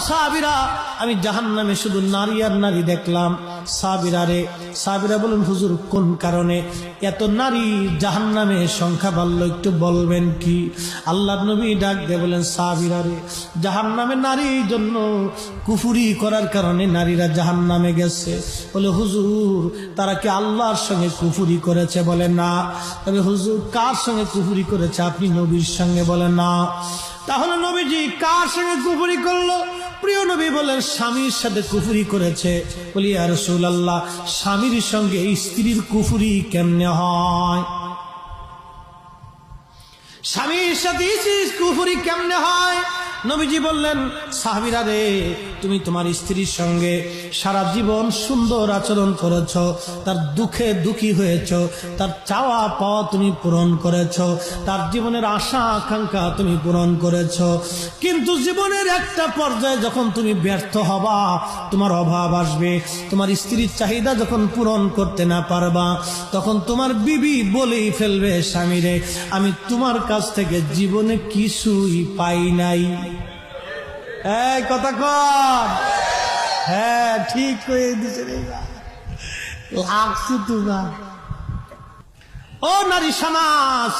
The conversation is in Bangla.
সাবিরা আমি জাহান নামে শুধু নারী আর নারী দেখলাম। সাবিরা রে সাবিরা বলুন, হুজুর, কোন কারণে এত নারী জাহান নামে সংখ্যা বাড়ল, একটু বলবেন কি? আল্লাহ নবী ডাক দিয়ে বলেন সাবিরা রে জাহান নামে নারীর জন্য কুফুরি করার কারণে নারীরা জাহান নামে গেছে। বলে, হুজুর, তারা কি আল্লাহর সঙ্গে কুফুরি করেছে? বলে, না। তবে হুজুর, কার সঙ্গে কুফুরি করেছে? আপনি নবীর সঙ্গে? বলে, না। তাহলে নবীজি কার সঙ্গে কুফুরি করল? প্রিয় নবী বলেন, স্বামীর সাথে কুফুরি করেছে। বলি আর আল্লাহ স্বামীর সঙ্গে স্ত্রীর কুফুরি কেমনে হয়? স্বামীর সাথে স্ত্রীর কুফুরি কেমনে হয়? নবীজি বললেন, সাহাবিরা রে, তুমি তোমার স্ত্রীর সঙ্গে সারা জীবন সুন্দর আচরণ করেছ, তার দুঃখে দুঃখী হয়েছ, তার চাওয়া পাওয়া তুমি পূরণ করেছ, তার জীবনের আশা আকাঙ্ক্ষা তুমি পূরণ করেছ। কিন্তু জীবনের একটা পর্যায়ে যখন তুমি ব্যর্থ হবা, তোমার অভাব আসবে, তোমার স্ত্রীর চাহিদা যখন পূরণ করতে না পারবা, তখন তোমার বিবি বলেই ফেলবে স্বামীরে আমি তোমার কাছ থেকে জীবনে কিছুই পাই নাই। এই কথা কর হ্যাঁ ঠিক করে দিছে রে লাগছে তোমার। ও নারী সমাজ